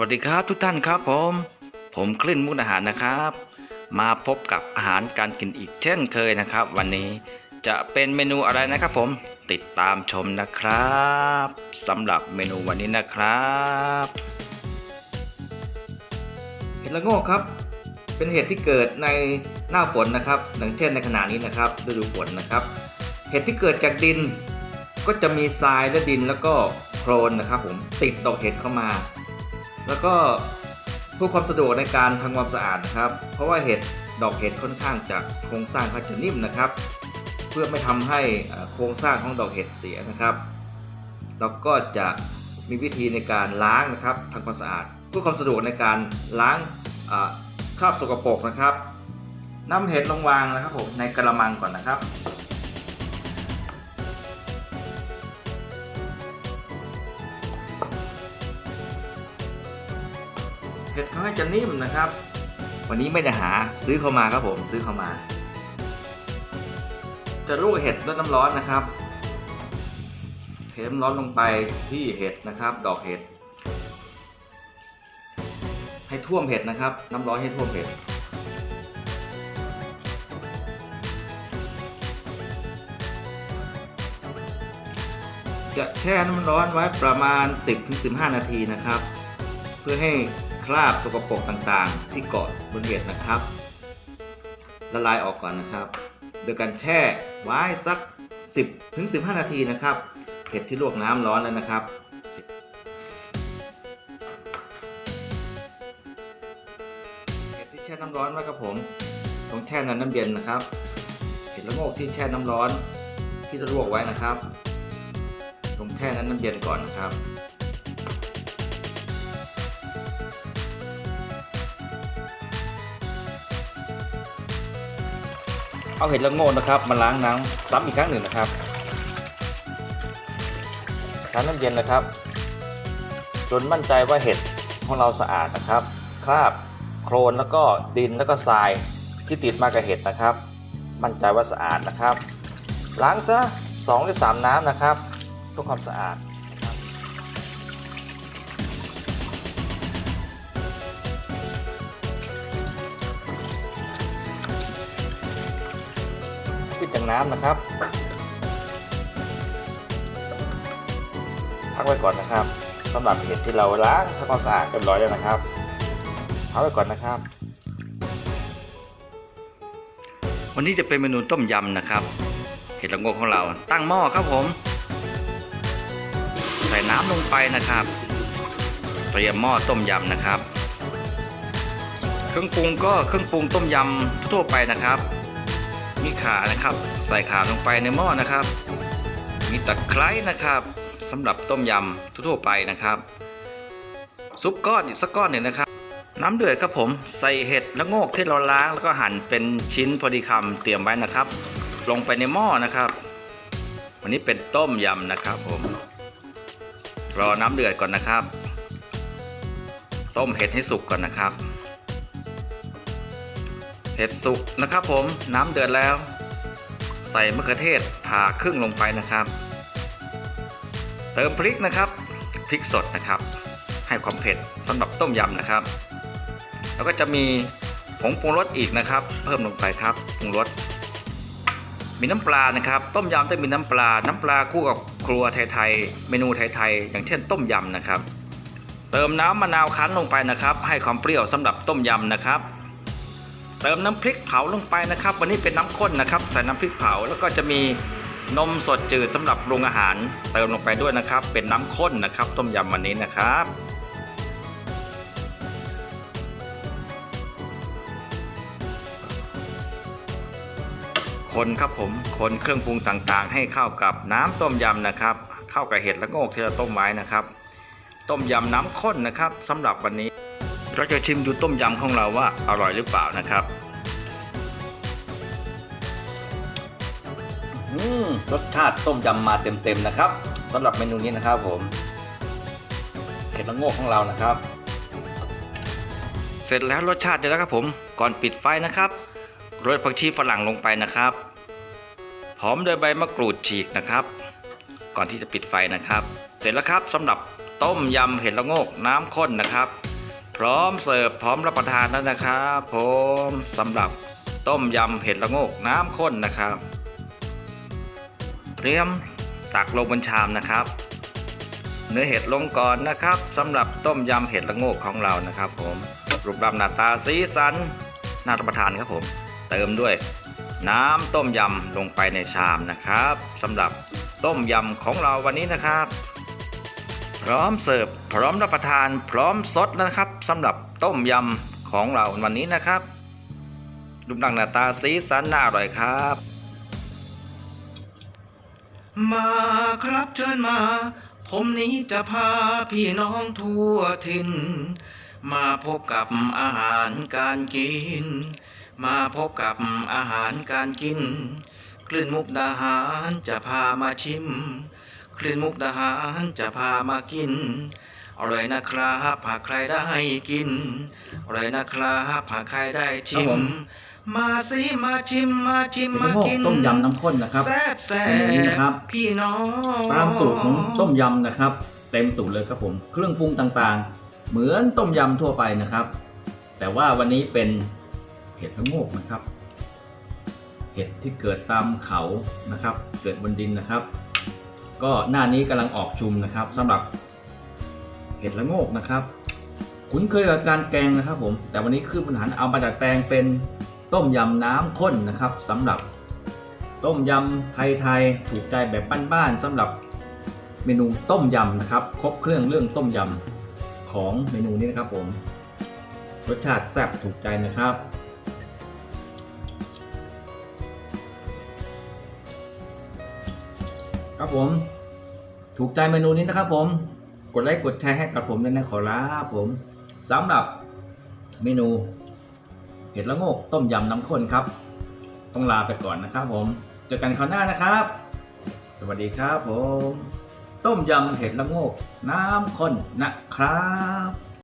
วัสดีครับทุกท่านครับผม ผมคลื่นมุกอาหารนะครับ มาพบกับอาหารการกินอีกเช่นเคยนะครับ วันนี้จะเป็นเมนูอะไรนะครับผมติดตามชมนะครับสำหรับเมนูวันนี้นะครับเห็ดละโงกครับ เป็นเห็ดที่เกิดในหน้าฝนนะครับอย่างเช่นในขณะนี้นะครับฤดูฝนนะครับ เห็ดที่เกิดจากดิน ก็จะมีทรายและดินแล้วก็โคลนนะครับ ผมติดดอกเห็ดเข้ามา แล้วก็เพื่อความสะดวกในการทำความสะอาดนะครับ เพราะว่าเห็ดดอกเห็ดค่อนข้างจะโครงสร้างเขาจะนิ่มนะครับ เพื่อไม่ทำให้โครงสร้างของดอกเห็ดเสียนะครับ เราก็จะมีวิธีในการล้างนะครับทำความสะอาดเพื่อความสะดวกในการล้างคราบสกปรกนะครับนำเห็ดลงวางนะครับผมในกระมังก่อนนะครับ เห็ดเขาให้จะนิ่มนะครับ วันนี้ไม่ได้หาซื้อเข้ามาครับผมซื้อเข้ามา จะลวกเห็ดด้วยน้ำร้อนนะครับ เทน้ำร้อนลงไปที่เห็ดนะครับ ดอกเห็ด ให้ท่วมเห็ดนะครับ น้ำร้อนให้ท่วมเห็ดจะแช่น้ำร้อนไว้ประมาณ 10-15 นาทีนะครับ เพื่อให้ คราบสกปรกต่างๆ ที่เกาะบนเห็ดนะครับ ละลายออกก่อนนะครับ โดยการแช่ไว้สัก 10ถึง15 นาทีนะครับเห็ดที่ลวกน้ำร้อนแล้วนะครับ เห็ดที่แช่น้ำร้อนไว้ครับผมต้องแช่ในน้ำเย็นนะครับ เห็ดละโงกที่แช่น้ำร้อนที่เราลวกไว้นะครับต้องแช่นั้นน้ำเย็นก่อนนะครับ เอาเห็ดละโงกนะครับมาล้างน้ำซ้ำอีกครั้งหนึ่งนะครับล้าน้ำเย็นนะครับ จนมั่นใจว่าเห็ดของเราสะอาดนะครับ คราบโคลนแล้วก็ดินแล้วก็ทรายที่ติดมากับเห็ดนะครับ มั่นใจว่าสะอาดนะครับ ล้างซะ2หรือ3น้ำนะครับเพื่อความสะอาด นะครับปิดจากน้ำนะครับพักไว้ก่อนนะครับสำหรับเห็ดที่เราล้างทำความสะอาดเรียบร้อยแล้วนะครับพักไว้ก่อนนะครับ วันนี้จะเป็นเมนูต้มยำนะครับ เห็ดละโงกของเราตั้งหม้อครับผม ใส่น้ำลงไปนะครับเตรียมหม้อต้มยำนะครับ เครื่องปรุงก็เครื่องปรุงต้มยำทั่วไปนะครับ มีขานะครับ ใส่ขาลงไปในหม้อนะครับ มีตะไคร้นะครับสำหรับต้มยำทั่วไปนะครับ ซุปก้อนอีกสักก้อนหนึ่งนะครับ น้ำเดือดครับผมใส่เห็ดและโงกที่เราล้างแล้วก็หั่นเป็นชิ้นพอดีคำเตรียมไว้นะครับ ลงไปในหม้อนะครับ วันนี้เป็นต้มยำนะครับผมรอน้ำเดือดก่อนนะครับ ต้มเห็ดให้สุกก่อนนะครับ เห็ดสุกนะครับผมน้ำเดือดแล้ว ใส่มะเขือเทศผ่าครึ่งลงไปนะครับ เติมพริกนะครับพริกสดนะครับ ให้ความเผ็ดสำหรับต้มยำนะครับ แล้วก็จะมีผงปรุงรสอีกนะครับ เพิ่มลงไปครับปรุงรสมีน้ำปลานะครับ ต้มยำต้องมีน้ำปลา น้ำปลาคู่กับครัวไทยๆเมนูไทยๆอย่างเช่นต้มยำนะครับ เติมน้ำมะนาวคั้นลงไปนะครับ ให้ความเปรี้ยวสำหรับต้มยำนะครับ เติมน้ำพริกเผาลงไปนะครับ วันนี้เป็นน้ำข้นนะครับ ใส่น้ำพริกเผาแล้วก็จะมีนมสดจืดสำหรับปรุงอาหาร เติมลงไปด้วยนะครับ เป็นน้ำข้นนะครับ ต้มยำวันนี้นะครับคนครับผมคนเครื่องปรุงต่างๆ ให้เข้ากับน้ำต้มยำนะครับ เข้ากับเห็ดและโงกที่เราต้มไว้นะครับ ต้มยำน้ำข้นนะครับสำหรับวันนี้ เราจะชิมดูต้มยำของเราว่าอร่อยหรือเปล่านะครับอืมรสชาติต้มยำมาเต็มๆนะครับสำหรับเมนูนี้นะครับผมเห็ดละโงกของเรานะครับ เสร็จแล้วรสชาติเดี๋ยวแล้วครับผม ก่อนปิดไฟนะครับโรยผักชีฝรั่งลงไปนะครับหอมด้วยใบมะกรูดฉีกนะครับ ก่อนที่จะปิดไฟนะครับ เสร็จแล้วครับสำหรับต้มยำเห็ดละโงกน้ำข้นนะครับ พร้อมเสิร์ฟพร้อมรับประทานแล้วนะครับผมสำหรับต้มยำเห็ดละโงกน้ำข้นนะครับ เตรียมตักลงบนชามนะครับ เนื้อเห็ดลงก่อนนะครับสำหรับต้มยำเห็ดละโงกของเรานะครับ ผมรูปร่างหน้าตาสีสันน่ารับประทานครับผม เติมด้วยน้ำต้มยำลงไปในชามนะครับสำหรับต้มยำของเราวันนี้นะครับ พร้อมเสิร์ฟพร้อมรับประทานพร้อมสดนะครับสำหรับต้มยำของเราวันนี้นะครับรูปร่างหน้าตาสีสันน่าอร่อยครับ มาครับเชิญมา ผมนี้จะพาพี่น้องทั่วถิ่นมาพบกับอาหารการกิน มาพบกับอาหารการกิน คลื่นมุกดาหารจะพามาชิม คลื่นมุกดาหารจะพามากิน อร่อยนะครับหากใครได้กิน อร่อยนะครับหากใครได้ชิครับผมมมาสิมาชิมมาชิมเห็ดมาละโงกกินต้มยำน้ำข้นนะครับแซ่บแซ่เมนูนี้นะครับพี่น้องตามสูตรของต้มยำนะครับ เต็มสูตรเลยครับผม เครื่องปรุงต่างๆ เหมือนต้มยำทั่วไปนะครับ แต่ว่าวันนี้เป็นเห็ดละโงกนะครับ เห็ดที่เกิดตามเขานะครับ เกิดบนดินนะครับ ก็หน้านี้กำลังออกชุมนะครับสำหรับเห็ดละโงกนะครับ คุ้นเคยกับการแกงนะครับผม แต่วันนี้คือปัญหาเอามาดัดแปลงเป็นต้มยำน้ำข้นนะครับสำหรับต้มยำไทยๆถูกใจแบบบ้านๆสำหรับเมนูต้มยำนะครับครบเครื่องเรื่องต้มยำของเมนูนี้นะครับผมรสชาติแซ่บถูกใจนะครับ ครับผม ถูกใจเมนูนี้นะครับผม กดไลค์กดแชร์ให้กับผมด้วยนะขอรับผมสำหรับเมนูเห็ดละโงกต้มยำน้ำข้นครับ ต้องลาไปก่อนนะครับผม เจอกันคราวหน้านะครับ สวัสดีครับผม ต้มยำเห็ดละโงกน้ำข้นนะครับ